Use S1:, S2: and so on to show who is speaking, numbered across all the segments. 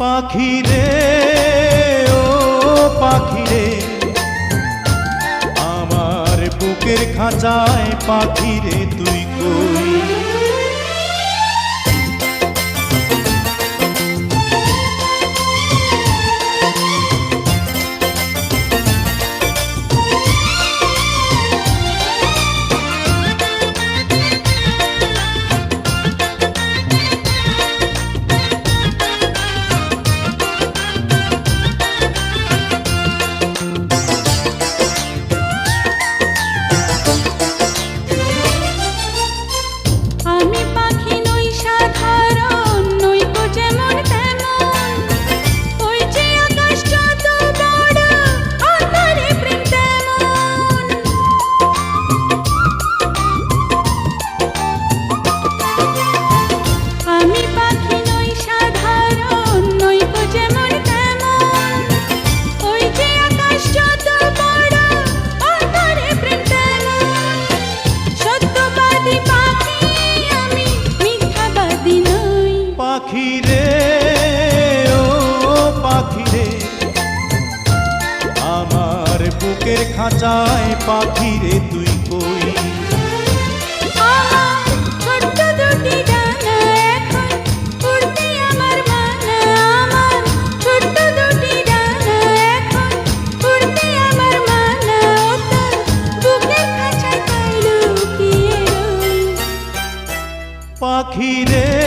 S1: পাখি রে ও পাখিরে। আমার বুকের খাঁচায় পাখি রে তুই কই খাঁচায় পাখি রে তুই কই?
S2: আমার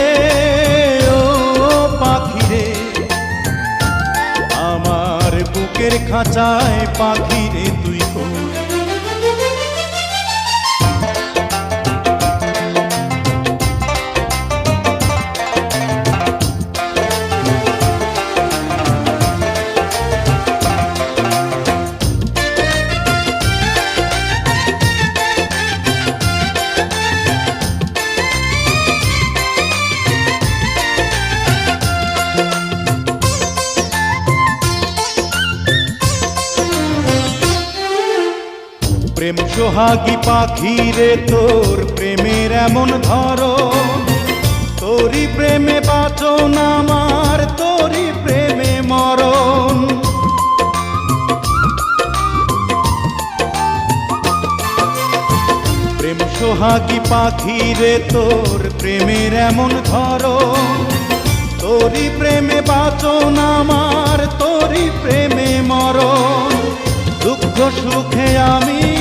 S2: খাঁচায়
S1: পাখি রে তুই কই প্রেম সোহাগী পাখি রে তোর প্রেমের এমন ধরো তোরই প্রেমে বাঁচন আমার, তোরই প্রেমে মরণ। প্রেম সোহাগী পাখি রে তোর প্রেমের এমন ধরন। তোরই প্রেমে বাঁচন আমার, তোরই প্রেমে মরণ। দুঃখ সুখে আমি